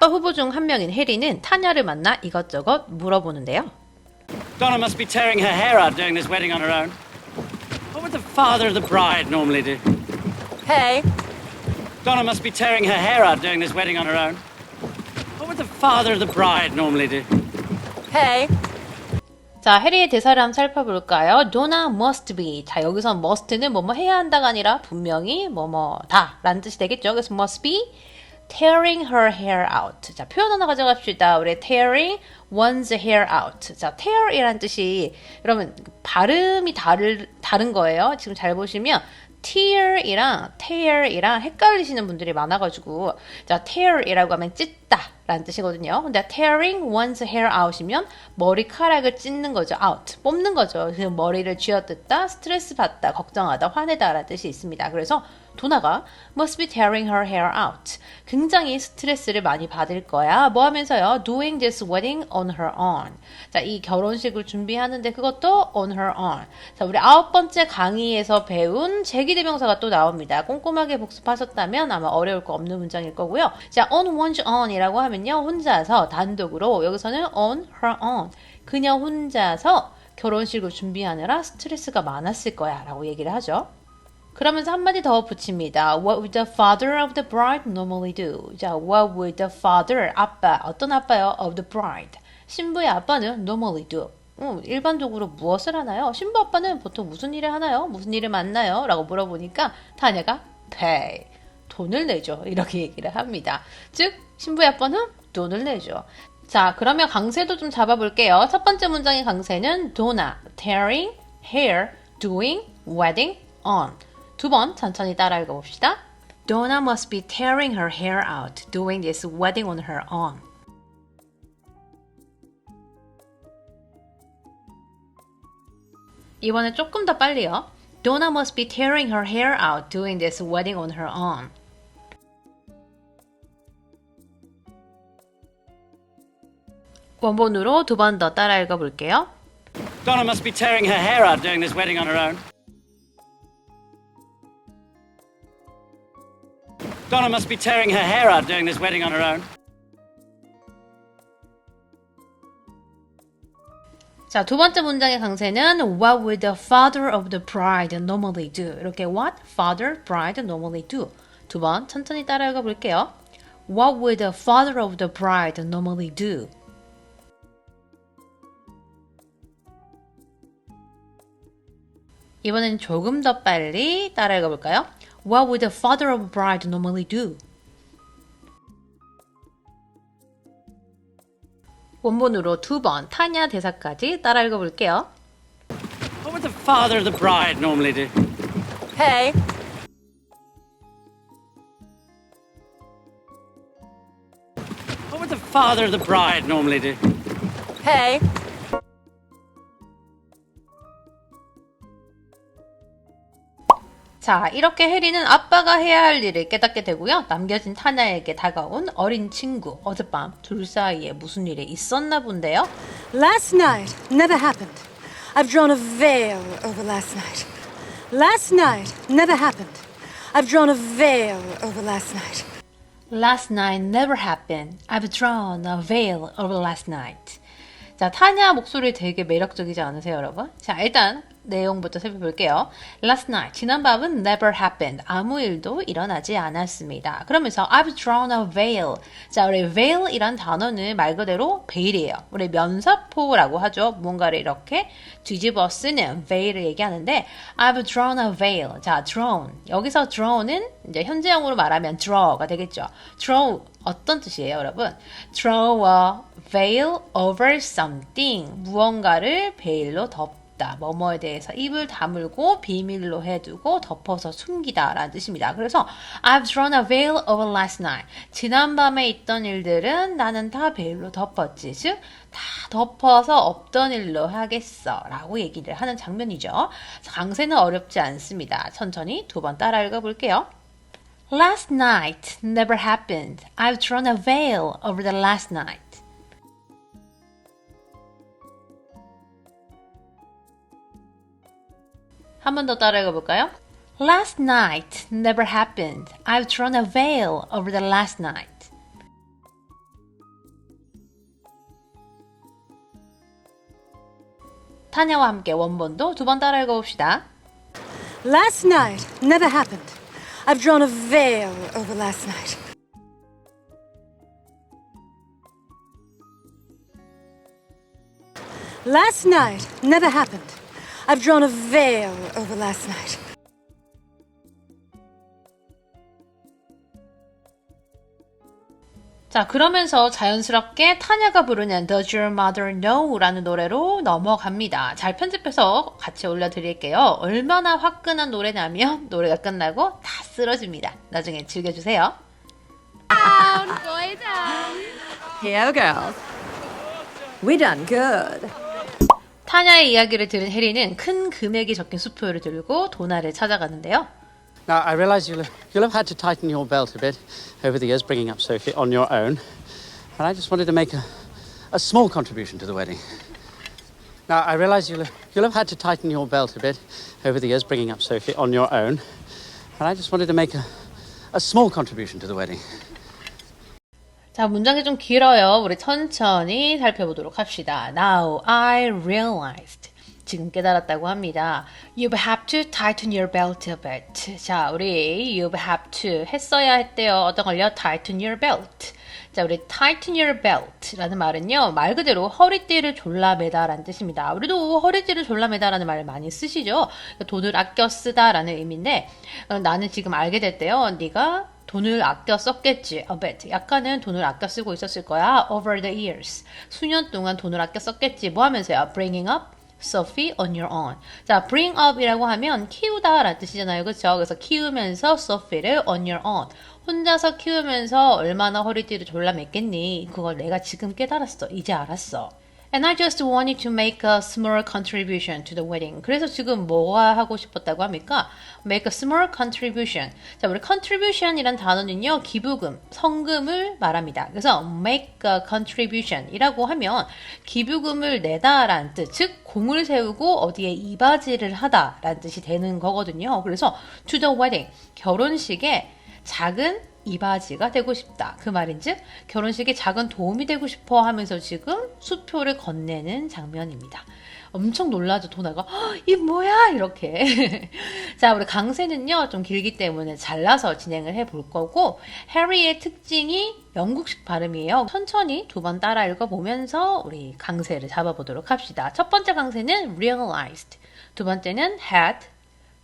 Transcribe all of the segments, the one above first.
아빠 후보 중 한 명인 해리는 타냐를 만나 이것저것 물어보는데요. Donna must be tearing her hair out doing this wedding on her own. What would the father of the bride normally do? Hey, Donna must be tearing her hair out doing this wedding on her own. What would the father of the bride normally do? hey, 자, 해리의 대사를 한번 살펴볼까요? Donna must be. 자, 여기서 must는 뭐뭐 해야 한다가 아니라 분명히 뭐뭐다 라는 뜻이 되겠죠. 그래서 must be tearing her hair out. 자, 표현 하나 가져갑시다. 우리 tearing one's hair out. 자, tear이란 뜻이 여러분 발음이 다를, 다른 거예요. 지금 잘 보시면 tear이랑 tear이랑 헷갈리시는 분들이 많아가지고 자 tear이라고 하면 찢다 라는 뜻이거든요. 근데 tearing one's hair out이면 머리카락을 찢는 거죠. out 뽑는 거죠. 그 머리를 쥐어뜯다, 스트레스 받다, 걱정하다, 화내다 라는 뜻이 있습니다. 그래서 도나가 must be tearing her hair out. 굉장히 스트레스를 많이 받을 거야. 뭐 하면서요? doing this wedding on her own. 자, 이 결혼식을 준비하는데 그것도 on her own. 자, 우리 아홉 번째 강의에서 배운 제기대명사가 또 나옵니다. 꼼꼼하게 복습하셨다면 아마 어려울 거 없는 문장일 거고요. 자, on one's own이라고 하면 요. 혼자서 단독으로 여기서는 on her own. 그녀 혼자서 결혼식을 준비하느라 스트레스가 많았을 거야 라고 얘기를 하죠. 그러면서 한마디 더 붙입니다. What would the father of the bride normally do? 자, what would the father, 아빠, 어떤 아빠요? of the bride. 신부의 아빠는 normally do. 음, 일반적으로 무엇을 하나요? 신부 아빠는 보통 무슨 일을 하나요? 무슨 일을 만나요? 라고 물어보니까 타냐가 pay. 돈을 내죠. 이렇게 얘기를 합니다. 즉, 신부의 아빠는 돈을 내죠. 자, 그러면 강세도 좀 잡아볼게요. 첫 번째 문장의 강세는 Donna, tearing, hair, doing, wedding, on. 두 번 천천히 따라 읽어봅시다. Donna must be tearing her hair out, doing this wedding on her own. 이번에 조금 더 빨리요. Donna must be tearing her hair out, doing this wedding on her own. 원본으로 두 번 더 따라 읽어볼게요. Donna must be tearing her hair out doing this wedding on her own. Donna must be tearing her hair out doing this wedding on her own. 자, 두 번째 문장의 강세는 What would the father of the bride normally do? 이렇게 What father, bride normally do? 두 번 천천히 따라 읽어볼게요. What would the father of the bride normally do? 이번엔 조금 더 빨리 따라 읽어볼까요? What would the father of the bride normally do? 원본으로 두 번 타냐 대사까지 따라 읽어볼게요. What would the father of the bride normally do? hey, What would the father of the bride normally do? hey, 자, 이렇게 해리는 아빠가 해야 할 일을 깨닫게 되고요. 남겨진 타냐에게 다가온 어린 친구. 어젯밤 둘 사이에 무슨 일이 있었나 본데요. Last night never happened. I've drawn a veil over last night. Last night never happened. I've drawn a veil over last night. Last night never happened. I've drawn a veil over last night. 자, 타냐 목소리 되게 매력적이지 않으세요, 여러분? 자, 일단 내용부터 살펴볼게요. Last night, 지난 밤은 never happened. 아무 일도 일어나지 않았습니다. 그러면서 I've drawn a veil. 자, 우리 veil이란 단어는 말 그대로 베일이에요. 우리 면사포라고 하죠. 뭔가를 이렇게 뒤집어 쓰는 veil을 얘기하는데 I've drawn a veil. 자, drawn. 여기서 draw는 이제 현재형으로 말하면 draw가 되겠죠. draw 어떤 뜻이에요, 여러분? Draw a veil over something. 무언가를 베일로 덮 다. 뭐뭐에 대해서 입을 다물고 비밀로 해두고 덮어서 숨기다 라는 뜻입니다. 그래서 I've drawn a veil over last night. 지난밤에 있던 일들은 나는 다 베일로 덮었지. 즉, 다 덮어서 없던 일로 하겠어. 라고 얘기를 하는 장면이죠. 강세는 어렵지 않습니다. 천천히 두 번 따라 읽어볼게요. Last night never happened. I've drawn a veil over the last night. 한더 따라해 볼까요? Last night never happened. I've thrown a veil over the last night. 타냐와 함께 원본도 두 번 따라 읽어봅시다. Last night never happened. I've drawn a veil over last night. Last night never happened. I've drawn a veil over last night. 자, 그러면서 자연스럽게 타냐가 부르는 Does Your Mother Know? 라는 노래로 넘어갑니다. 잘 편집해서 같이 올려드릴게요. 얼마나 화끈한 노래냐면 노래가 끝나고 다 쓰러집니다. 나중에 즐겨주세요. Here, girls. We done good. 타냐의 이야기를 들은 해리는 큰 금액이 적힌 수표를 들고 도나를 찾아가는데요. Now, I realise you'll, you'll have had to tighten your belt a bit over the years bringing up Sophie on your own. And I just wanted to make a, a small contribution to the wedding. Now, I realise you'll, you'll have had to tighten your belt a bit over the years bringing up Sophie on your own. And I just wanted to make a, a small contribution to the wedding. 자, 문장이 좀 길어요. 우리 천천히 살펴보도록 합시다. Now I realized. 지금 깨달았다고 합니다. You have to tighten your belt a bit. 자, 우리 you have to 했어야 했대요. 어떤 걸요? Tighten your belt. 자, 우리 tighten your belt라는 말은요, 말 그대로 허리띠를 졸라매다라는 뜻입니다. 우리도 허리띠를 졸라매다라는 말을 많이 쓰시죠? 돈을 아껴 쓰다라는 의미인데, 어, 나는 지금 알게 됐대요. 네가 돈을 아껴 썼겠지. A bit. 약간은 돈을 아껴 쓰고 있었을 거야. Over the years. 수년 동안 돈을 아껴 썼겠지. 뭐 하면서요? Bringing up Sophie on your own. 자, bring up이라고 하면 키우다 라는 뜻이잖아요. 그렇죠? 그래서 키우면서 Sophie를 on your own. 혼자서 키우면서 얼마나 허리띠를 졸라맸겠니? 그걸 내가 지금 깨달았어. 이제 알았어. And I just wanted to make a small contribution to the wedding. 그래서 지금 뭐가 하고 싶었다고 합니까? Make a small contribution. 자, 우리 contribution이란 단어는요, 기부금, 성금을 말합니다. 그래서 make a contribution 이라고 하면 기부금을 내다라는 뜻, 즉, 공을 세우고 어디에 이바지를 하다라는 뜻이 되는 거거든요. 그래서 to the wedding, 결혼식에 작은 이바지가 되고 싶다. 그 말인즉 결혼식에 작은 도움이 되고 싶어 하면서 지금 수표를 건네는 장면입니다. 엄청 놀라죠 도나가 "헉, 이 뭐야? 이렇게. 자 우리 강세는요 좀 길기 때문에 잘라서 진행을 해 볼 거고 해리의 특징이 영국식 발음이에요. 천천히 두 번 따라 읽어보면서 우리 강세를 잡아보도록 합시다. 첫 번째 강세는 realized. 두 번째는 had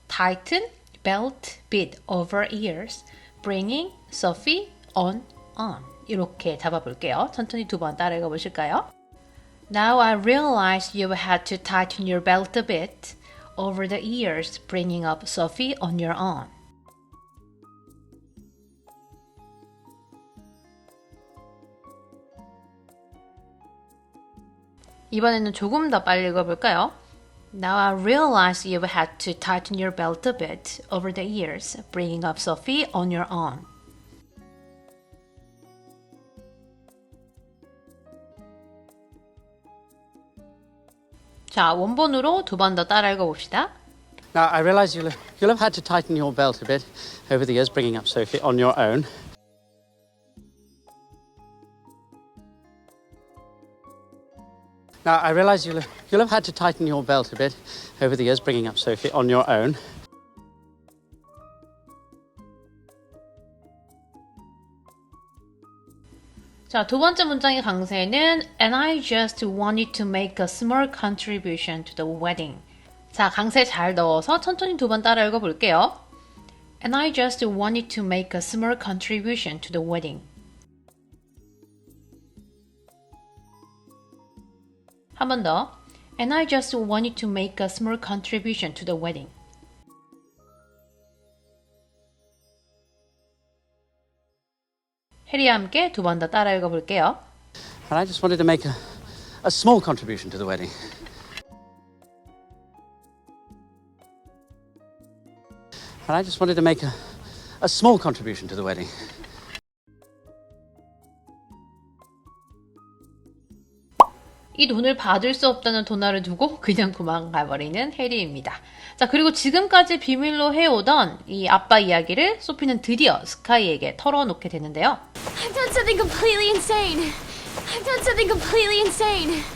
tighten belt bit over ears bringing Sophie on on 이렇게 잡아볼게요. 천천히 두 번 따라 읽어보실까요? Now I realize you had to tighten your belt a bit over the ears, bringing up Sophie on your own. 이번에는 조금 더 빨리 읽어볼까요? Now I realize you had to tighten your belt a bit over the ears, bringing up Sophie on your own. 자, 원본으로 두 번 더 따라 읽어봅시다. Now, I realise you'll, you'll have had to tighten your belt a bit over the years bringing up Sophie on your own. Now, I realise you'll, you'll have had to tighten your belt a bit over the years bringing up Sophie on your own. 자, 두 번째 문장의 강세는 And I just wanted to make a small contribution to the wedding. 자, 강세 잘 넣어서 천천히 두 번 따라 읽어볼게요. And I just wanted to make a small contribution to the wedding. 한 번 더. And I just wanted to make a small contribution to the wedding. 해리와 함께 두 번 더 따라 읽어볼게요. And I just wanted to make a, a small contribution to the wedding. And I just wanted to make a, a small contribution to the wedding. 이 돈을 받을 수 없다는 도나를 두고 그냥 도망가버리는 해리입니다. 자, 그리고 지금까지 비밀로 해오던 이 아빠 이야기를 소피는 드디어 스카이에게 털어놓게 되는데요. I've done something completely insane. I've done something completely insane.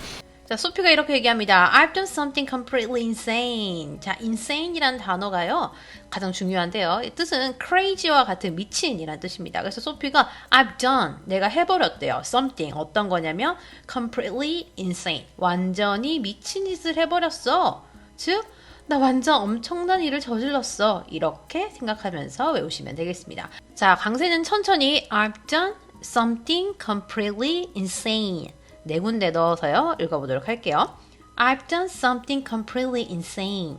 자, 소피가 이렇게 얘기합니다. I've done something completely insane. 자, insane이라는 단어가요. 가장 중요한데요. 이 뜻은 crazy와 같은 미친이라는 뜻입니다. 그래서 소피가 I've done. 내가 해버렸대요. something. 어떤 거냐면 completely insane. 완전히 미친 짓을 해버렸어. 즉, 나 완전 엄청난 일을 저질렀어. 이렇게 생각하면서 외우시면 되겠습니다. 자, 강세는 천천히 I've done something completely insane. 네 군데 넣어서요. 읽어보도록 할게요. I've done something completely insane.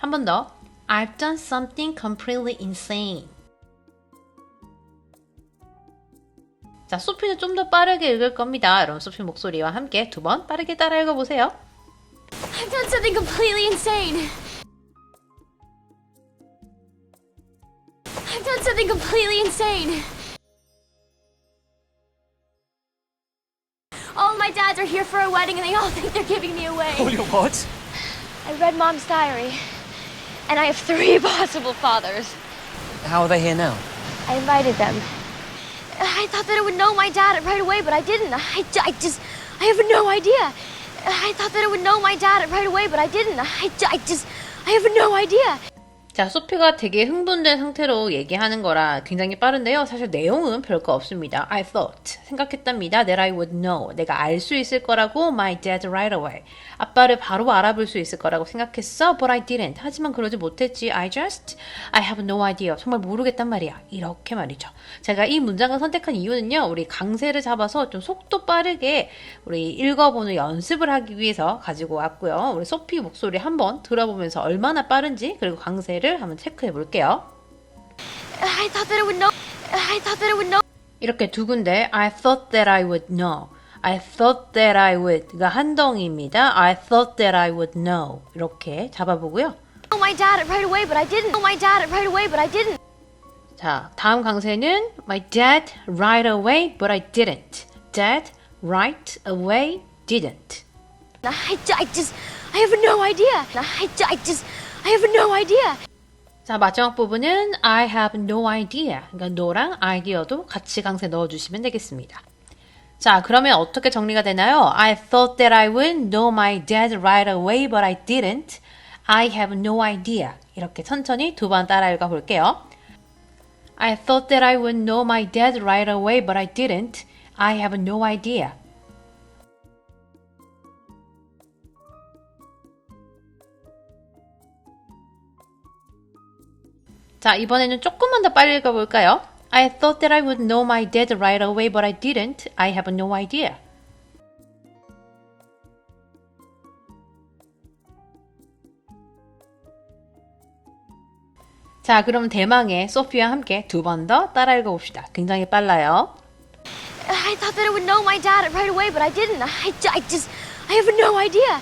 한 번 더. I've done something completely insane. 자, 소피는 좀 더 빠르게 읽을 겁니다. 여러분, 소피 목소리와 함께 두 번 빠르게 따라 읽어보세요. I've done something completely insane. I've done something completely insane. All my dads are here for a wedding and they all think they're giving me away. your what? I read mom's diary, and I have three possible fathers. How are they here now? I invited them. I thought that I would know my dad right away, but I didn't. I, I just, I have no idea. I thought that I would know my dad right away, but I didn't. I, I just, I have no idea. 자, 소피가 되게 흥분된 상태로 얘기하는 거라 굉장히 빠른데요. 사실 내용은 별거 없습니다. I thought. 생각했답니다. That I would know. 내가 알 수 있을 거라고 my dad right away. 아빠를 바로 알아볼 수 있을 거라고 생각했어. But I didn't. 하지만 그러지 못했지. I just, I have no idea. 정말 모르겠단 말이야. 이렇게 말이죠. 제가 이 문장을 선택한 이유는요. 우리 강세를 잡아서 좀 속도 빠르게 우리 읽어보는 연습을 하기 위해서 가지고 왔고요. 우리 소피 목소리 한번 들어보면서 얼마나 빠른지 그리고 강세를 한번 체크해 볼게요. I thought that I would know. I thought that I would know. 이렇게 두 군데 I thought that I would know. I thought that I would가 한 덩이입니다. I thought that I would know. 이렇게 잡아보고요. Know my dad right away, but I didn't. Know my dad right away, but I didn't. 자, 다음 강세는 My dad right away, but I didn't. Dad right away didn't. I, I just, I have no idea. I, I just, I have no idea. 자, 마지막 부분은 I have no idea. 그러니까 no랑 idea도 같이 강세 넣어주시면 되겠습니다. 자, 그러면 어떻게 정리가 되나요? I thought that I would know my dad right away, but I didn't. I have no idea. 이렇게 천천히 두 번 따라 읽어 볼게요. I thought that I would know my dad right away, but I didn't. I have no idea. 자, 이번에는 조금만 더 빨리 읽어볼까요? I thought that I would know my dad right away, but I didn't. I have no idea. 자, 그럼 대망의 소피와 함께 두 번 더 따라 읽어봅시다. 굉장히 빨라요. I thought that I would know my dad right away, but I didn't. I, I just, I have no idea.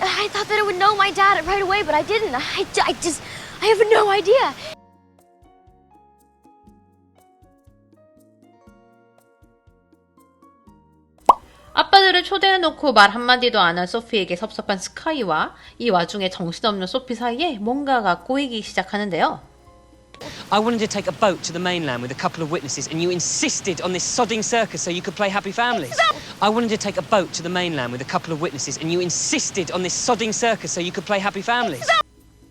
I thought that I would know my dad right away, but I didn't. I, I just, I have no idea. 아빠들을 초대해놓고 말 한마디도 안 한 소피에게 섭섭한 스카이와 이 와중에 정신없는 소피 사이에 뭔가가 꼬이기 시작하는데요. I wanted to take a boat to the mainland with a couple of witnesses, and you insisted on this sodding circus so you could play happy families. I wanted to take a boat to the mainland with a couple of witnesses, and you insisted on this sodding circus so you could play happy families.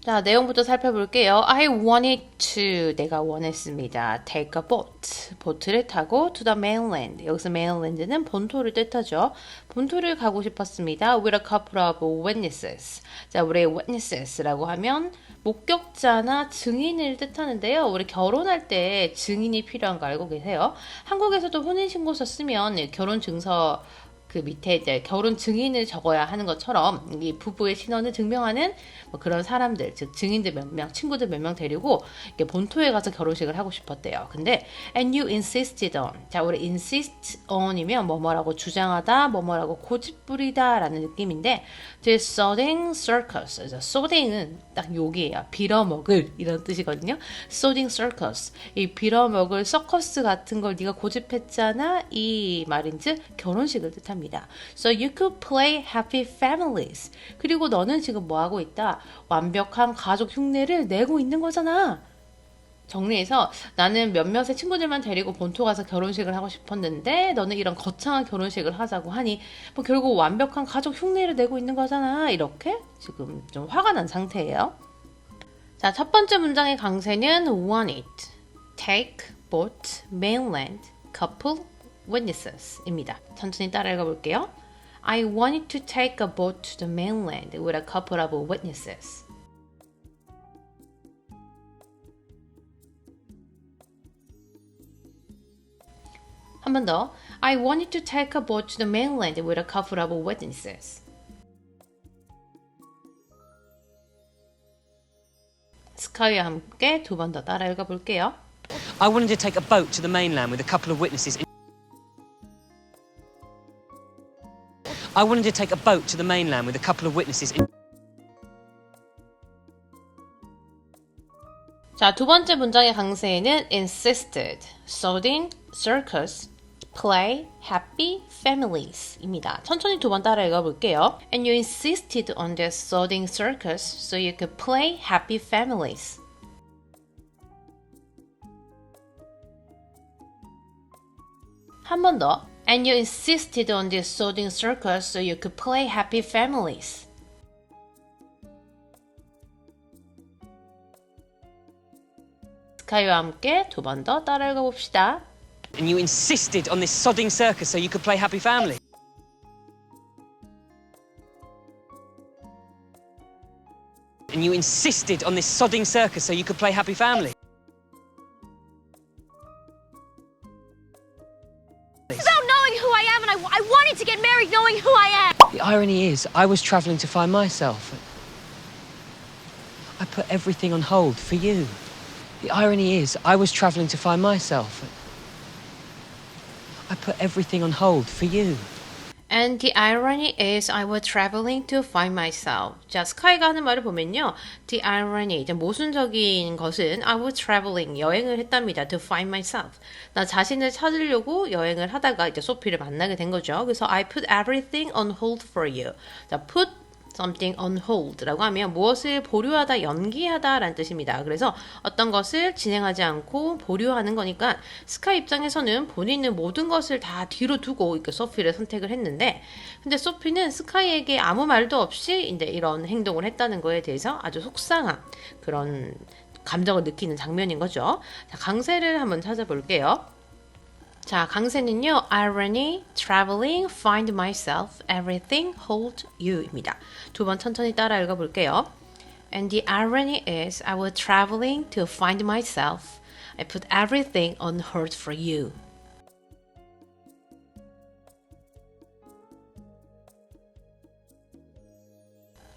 자, 내용부터 살펴볼게요. I wanted to, 내가 원했습니다. take a boat, 보트를 타고 to the mainland. 여기서 mainland는 본토를 뜻하죠. 본토를 가고 싶었습니다. with a couple of witnesses. 자, 우리 witnesses라고 하면 목격자나 증인을 뜻하는데요. 우리 결혼할 때 증인이 필요한 거 알고 계세요? 한국에서도 혼인신고서 쓰면 결혼 증서 그 밑에 이제 결혼 증인을 적어야 하는 것처럼 이 부부의 신원을 증명하는 뭐 그런 사람들, 즉 증인들 몇 명, 친구들 몇 명 데리고 본토에 가서 결혼식을 하고 싶었대요. 근데 and you insisted on. 자, 우리 insist on이면 뭐뭐라고 주장하다, 뭐뭐라고 고집부리다라는 느낌인데 the sodding circus. sodding은 딱 여기에요. 빌어먹을 이런 뜻이거든요. sodding circus. 이 빌어먹을 서커스 같은 걸 네가 고집했잖아. 이 말인즉 결혼식을 뜻합니다. So you could play happy families. 그리고 너는 지금 뭐 하고 있다? 완벽한 가족 흉내를 내고 있는 거잖아. 정리해서 나는 몇몇의 친구들만 데리고 본토 가서 결혼식을 하고 싶었는데 너는 이런 거창한 결혼식을 하자고 하니 뭐 결국 완벽한 가족 흉내를 내고 있는 거잖아. 이렇게 지금 좀 화가 난 상태예요. 자, 첫 번째 문장의 강세는 want it, take, boat, mainland, couple, witnesses입니다. 천천히 따라 읽어볼게요. I wanted to take a boat to the mainland with a couple of witnesses. 한 번 더. I wanted to take a boat to the mainland with a couple of witnesses. 스카이와 함께 두 번 더 따라 읽어볼게요. I wanted to take a boat to the mainland with a couple of witnesses. I wanted to take a boat to the mainland with a couple of witnesses. 자, 두 번째 문장의 강세에는 insisted, sardine, circus, play, happy, families입니다. 천천히 두 번 따라 읽어볼게요. And you insisted on this sardine circus so you could play happy families. 한 번 더. And you insisted on this sardine circus so you could play happy families. 스카이와 함께 두 번 더 따라 읽어봅시다. And you insisted on this sodding circus so you could play happy family. And you insisted on this sodding circus so you could play happy family. About knowing who I am, and I, I wanted to get married knowing who I am. The irony is, I was travelling to find myself. I put everything on hold for you. The irony is, I was travelling to find myself. I put everything on hold for you. And the irony is I was traveling to find myself. 자, 스카이가 하는 말을 보면요. The irony, 이제 모순적인 것은 I was traveling, 여행을 했답니다. To find myself. 나 자신을 찾으려고 여행을 하다가 이제 소피를 만나게 된 거죠. 그래서 I put everything on hold for you. 자, put something on hold라고 하면 무엇을 보류하다, 연기하다 라는 뜻입니다. 그래서 어떤 것을 진행하지 않고 보류하는 거니까 스카이 입장에서는 본인은 모든 것을 다 뒤로 두고 이렇게 소피를 선택을 했는데 근데 소피는 스카이에게 아무 말도 없이 이제 이런 행동을 했다는 거에 대해서 아주 속상한 그런 감정을 느끼는 장면인 거죠. 자, 강세를 한번 찾아볼게요. 자, 강세는요, irony, traveling, find myself, everything, hold you입니다. 두 번 천천히 따라 읽어볼게요. And the irony is, I was traveling to find myself. I put everything on hold for you.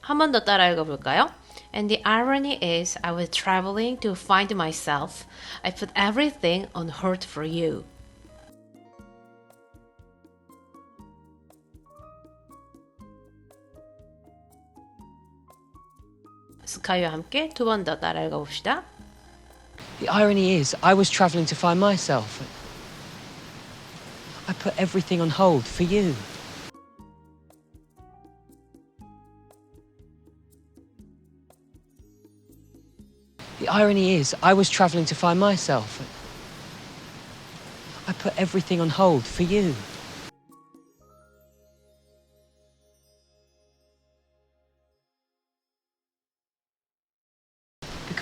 한 번 더 따라 읽어볼까요? And the irony is, I was traveling to find myself. I put everything on hold for you. 스카이와 함께 두 번 더 따라 읽어봅시다. The irony is, I was travelling to find myself. I put everything on hold for you. The irony is, I was travelling to find myself. I put everything on hold for you.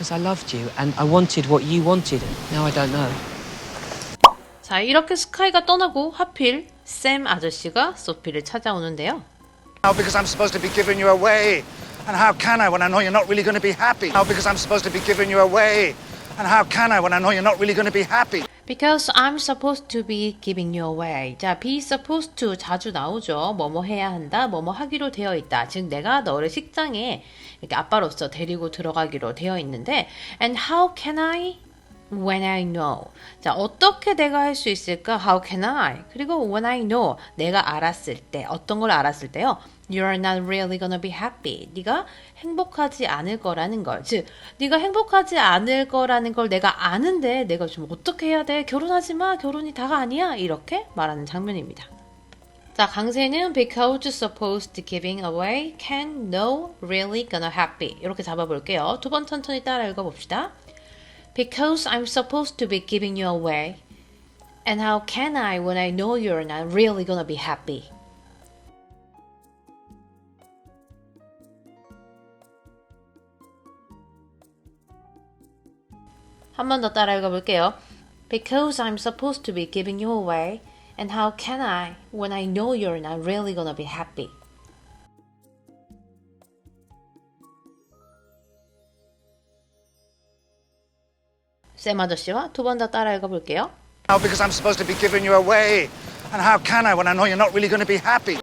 Because I loved you and I wanted what you wanted. Now I don't know. 자, 이렇게 스카이가 떠나고 하필 샘 아저씨가 소피를 찾아오는데요. Now, because I'm supposed to be giving you away. And how can I when I know you're not really going to be happy? Now, because I'm supposed to be giving you away. And how can I when I know you're not really going to be happy? Because I'm supposed to be giving you away. 자, be supposed to 자주 나오죠. 뭐뭐 해야 한다, 뭐뭐 하기로 되어 있다. 즉, 내가 너를 식장에 이렇게 아빠로서 데리고 들어가기로 되어 있는데, and how can I? When I know. 자, 어떻게 내가 할 수 있을까? How can I? 그리고 when I know. 내가 알았을 때. 어떤 걸 알았을 때요? You're not really gonna be happy. 네가 행복하지 않을 거라는 걸. 즉, 네가 행복하지 않을 거라는 걸 내가 아는데 내가 좀 어떻게 해야 돼? 결혼하지 마. 결혼이 다가 아니야. 이렇게 말하는 장면입니다. 자, 강세는 because supposed giving away can no really gonna happy. 이렇게 잡아볼게요. 두 번 천천히 따라 읽어봅시다. Because I'm supposed to be giving you away. And how can I when I know you're not really gonna be happy? 한 번 더 따라 읽어볼게요. Because I'm supposed to be giving you away. And how can I when I know you're not really gonna be happy? 쌤 아저씨와 두 번 더 따라 읽어볼게요. Now, because I'm supposed to be giving you away. And how can I when I know you're not really going to be happy?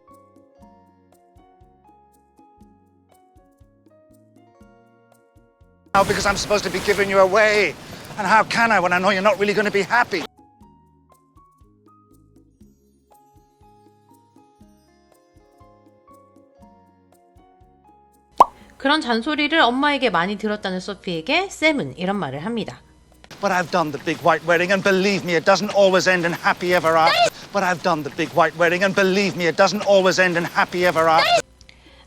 Now, because I'm supposed to be giving you away. And how can I when I know you're not really going to be happy? 그런 잔소리를 엄마에게 많이 들었다는 소피에게 쌤은 이런 말을 합니다. But I've done the big white wedding, and believe me, it doesn't always end in happy ever after. But I've done the big white wedding, and believe me, it doesn't always end in happy ever after.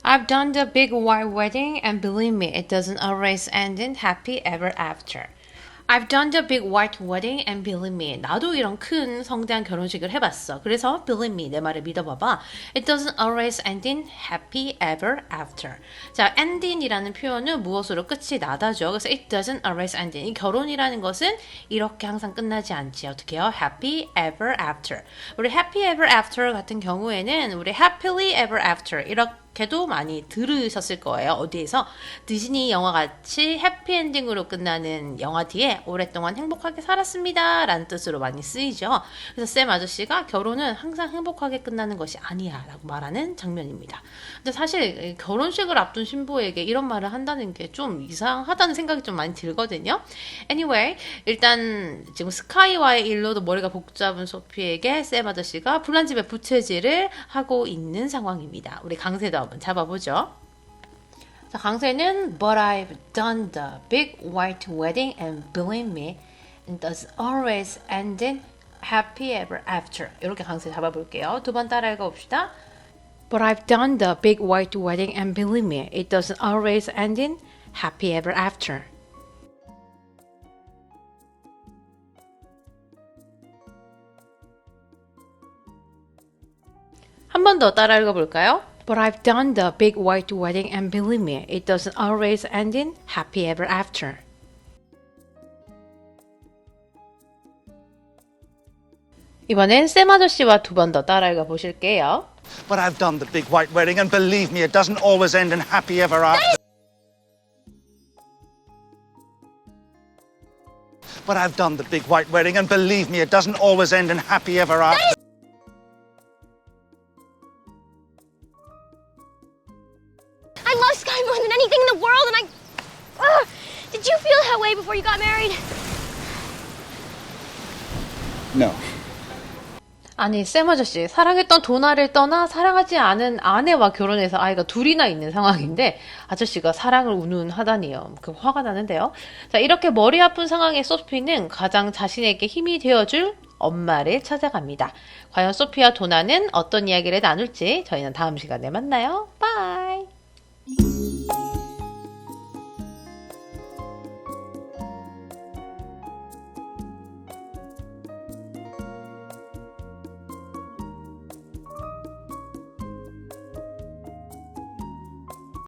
I've done the big white wedding and believe me, it doesn't always end in happy ever after. I've done the big white wedding and believe me, 나도 이런 큰 성대한 결혼식을 해봤어. 그래서 believe me, 내 말을 믿어봐봐. It doesn't always end in happy ever after. 자, ending이라는 표현은 무엇으로 끝이 나다죠. 그래서 it doesn't always end in. 이 결혼이라는 것은 이렇게 항상 끝나지 않지. 어떻게 해요? happy ever after. 우리 happy ever after 같은 경우에는 우리 happily ever after 이렇게 도 많이 들으셨을 거예요. 어디에서 디즈니 영화 같이 해피엔딩으로 끝나는 영화 뒤에 오랫동안 행복하게 살았습니다. 라는 뜻으로 많이 쓰이죠. 그래서 쌤 아저씨가 결혼은 항상 행복하게 끝나는 것이 아니야. 라고 말하는 장면입니다. 근데 사실 결혼식을 앞둔 신부에게 이런 말을 한다는 게 좀 이상하다는 생각이 좀 많이 들거든요. Anyway, 일단 지금 스카이와의 일로도 머리가 복잡한 소피에게 쌤 아저씨가 불난 집에 부채질을 하고 있는 상황입니다. 우리 강세도 한번 잡아보죠. 자, 강세는 But I've done the big white wedding and believe me, it does always end in happy ever after. 이렇게 강세 잡아볼게요. 두 번 따라 읽어봅시다. But I've done the big white wedding and believe me, it doesn't always end in happy ever after. 한 번 더 따라 읽어볼까요? But I've done the big white wedding and believe me, it doesn't always end in happy ever after. 이번엔 쌤 아저씨와 두 번 더 따라 읽어 보실게요. But I've done the big white wedding, and believe me, it doesn't always end in happy ever after. But I've done the big white wedding, and believe me, it doesn't always end in happy ever after. Sky more than anything in the world, and I. Ugh. did you feel that way before you got married? No. 아니 쌤 아저씨 사랑했던 도나를 떠나 사랑하지 않은 아내와 결혼해서 아이가 둘이나 있는 상황인데 아저씨가 사랑을 운운하다니요. 그 화가 나는데요. 자 이렇게 머리 아픈 상황의 소피는 가장 자신에게 힘이 되어줄 엄마를 찾아갑니다. 과연 소피와 도나는 어떤 이야기를 나눌지 저희는 다음 시간에 만나요. 바이.